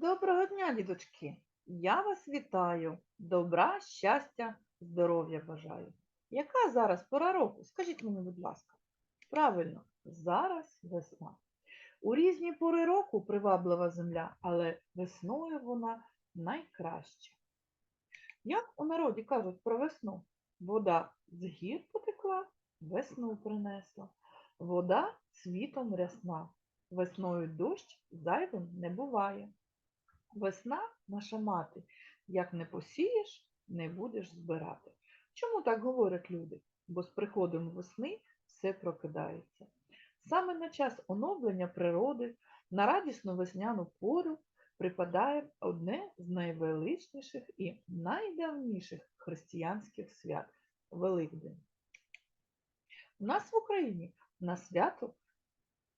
Доброго дня, діточки! Я вас вітаю. Добра, щастя, здоров'я бажаю. Яка зараз пора року? Скажіть мені, будь ласка. Правильно, зараз весна. У різні пори року приваблива земля, але весною вона найкраща. Як у народі кажуть про весну? Вода з гір потекла, весну принесла. Вода цвітом рясна. Весною дощ зайвим не буває. Весна наша мати, як не посієш, не будеш збирати. Чому так говорять люди? Бо з приходом весни все прокидається. Саме на час оновлення природи, на радісну весняну пору припадає одне з найвеличніших і найдавніших християнських свят Великдень. У нас в Україні на свято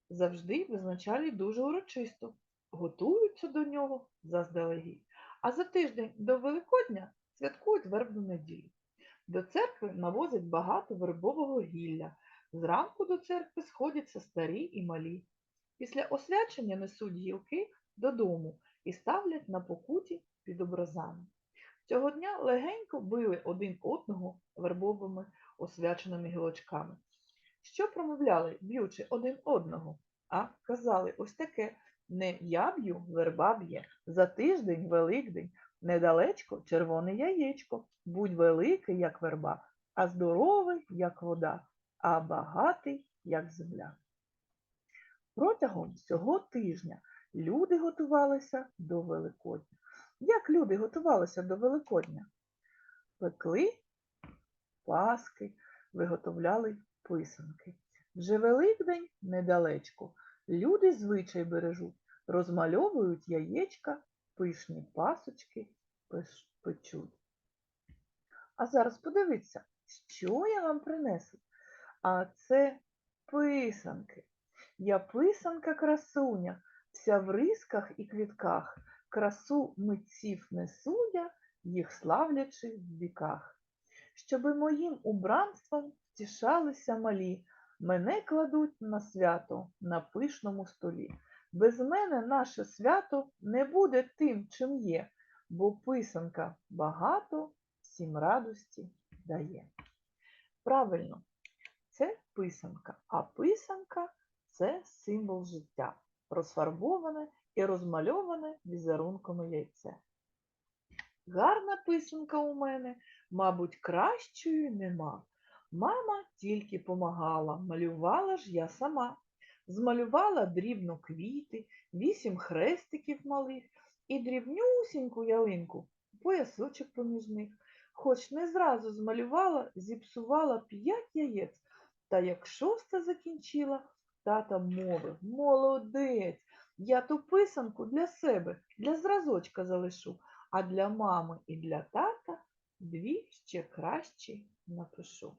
завжди визначали дуже урочисто, готуються до нього заздалегідь. А за тиждень до Великодня святкують вербну неділю. До церкви навозять багато вербового гілля. Зранку до церкви сходяться старі і малі. Після освячення несуть гілки додому і ставлять на покуті під образами. Цього дня легенько били один одного вербовими освяченими гілочками. Що промовляли, б'ючи один одного? А казали ось таке не я б'ю, верба б'є. За тиждень Великдень, недалечко червоне яєчко. Будь великий, як верба, а здоровий, як вода, а багатий, як земля. Протягом всього тижня люди готувалися до Великодня. Як люди готувалися до Великодня? Пекли паски, виготовляли писанки. Вже Великдень недалечко. Люди звичай бережуть, розмальовують яєчка, пишні пасочки печуть. А зараз подивіться, що я вам принесу. А це писанки. Я писанка красуня, вся в рисках і квітках. Красу митців несу я, їх славлячи в віках. Щоби моїм убранством втішалися малі, Мене кладуть на свято на пишному столі. Без мене наше свято не буде тим, чим є, бо писанка багато всім радості дає. Правильно, це писанка, а писанка це символ життя, розфарбоване і розмальоване візерунками яйце. Гарна писанка у мене, мабуть, кращої нема. Мама тільки помагала, малювала ж я сама. Змалювала дрібно квіти, вісім хрестиків малих і дрібнюсіньку ялинку, поясочок поміж них. Хоч не зразу змалювала, зіпсувала п'ять яєць. Та як шоста закінчила, тата мовив, молодець, я ту писанку для себе, для зразочка залишу, а для мами і для тата дві ще кращі напишу.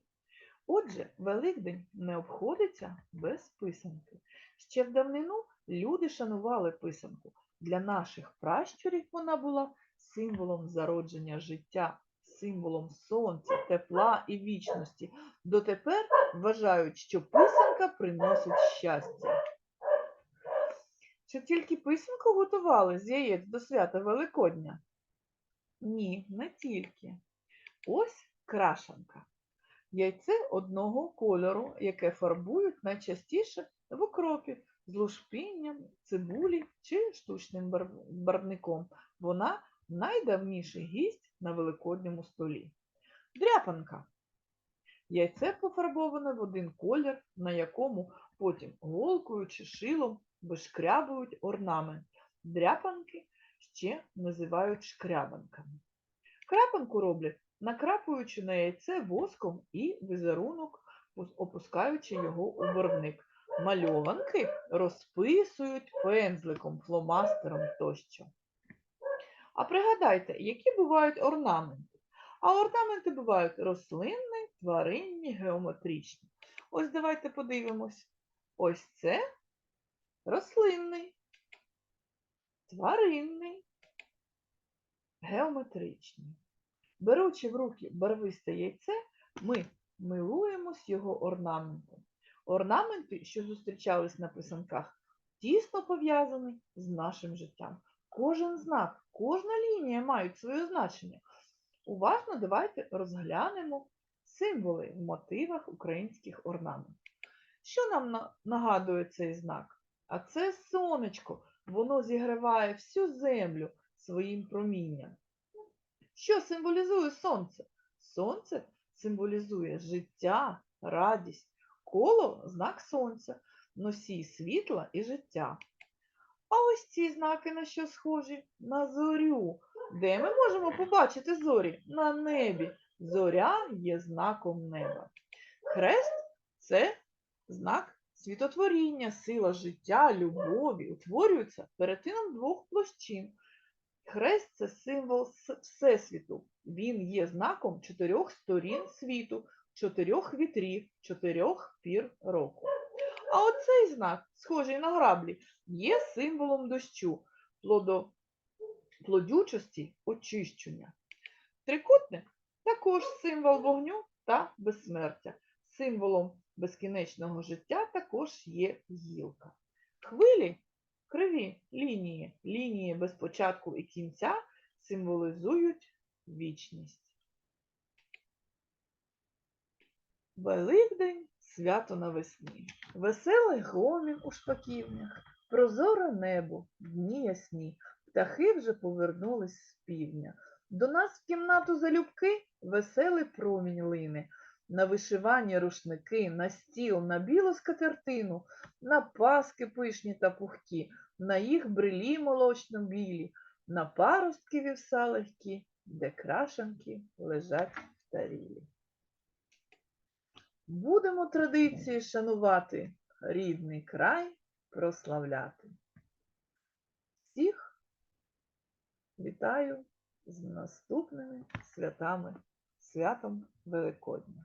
Отже, Великдень не обходиться без писанки. Ще в давнину люди шанували писанку. Для наших пращурів вона була символом зародження життя, символом сонця, тепла і вічності. Дотепер вважають, що писанка приносить щастя. Чи тільки писанку готували з яєць до свята Великодня? Ні, не тільки. Ось крашанка. Яйце одного кольору, яке фарбують найчастіше в окропі з лушпінням, цибулі чи штучним бар- барвником. Вона найдавніший гість на великодньому столі. Дряпанка. Яйце пофарбоване в один колір, на якому потім голкою чи шилом вишкрябують орнамент. Дряпанки ще називають шкрябанками. Крапанку роблять накрапуючи на яйце воском і візерунок, опускаючи його у барвник. Мальованки розписують пензликом, фломастером тощо. А пригадайте, які бувають орнаменти? А орнаменти бувають рослинні, тваринні, геометричні. Ось давайте подивимось. Ось це рослинний, тваринний, геометричний. Беручи в руки барвисте яйце, ми милуємось його орнаментом. Орнаменти, що зустрічались на писанках, тісно пов'язані з нашим життям. Кожен знак, кожна лінія мають своє значення. Уважно давайте розглянемо символи в мотивах українських орнаментів. Що нам нагадує цей знак? А це сонечко. Воно зігріває всю землю своїм промінням. Що символізує сонце? Сонце символізує життя, радість. Коло знак сонця, носій світла і життя. А ось ці знаки на що схожі? На зорю. Де ми можемо побачити зорі? На небі. Зоря є знаком неба. Хрест це знак світотворіння, сила життя, любові. Утворюється перетином двох площин. Хрест це символ Всесвіту. Він є знаком чотирьох сторін світу, чотирьох вітрів, чотирьох пір року. А оцей знак, схожий на граблі, є символом дощу, плодючості, очищення. Трикутник також символ вогню та безсмертя. Символом безкінечного життя також є гілка. Хвилі криві лінії, лінії без початку і кінця символізують вічність. Великдень свято навесні. Веселий гомін у шпаківнях, прозоре небо, дні ясні, птахи вже повернулись з півдня. До нас в кімнату залюбки веселий промінь лине. На вишивані рушники, на стіл, на білу скатертину, на паски пишні та пухкі, на їх брилі молочно-білі, на паростки вівса легкі, де крашанки лежать в тарілі. Будемо традиції шанувати, рідний край прославляти. Всіх вітаю з наступними святами, святом Великодня.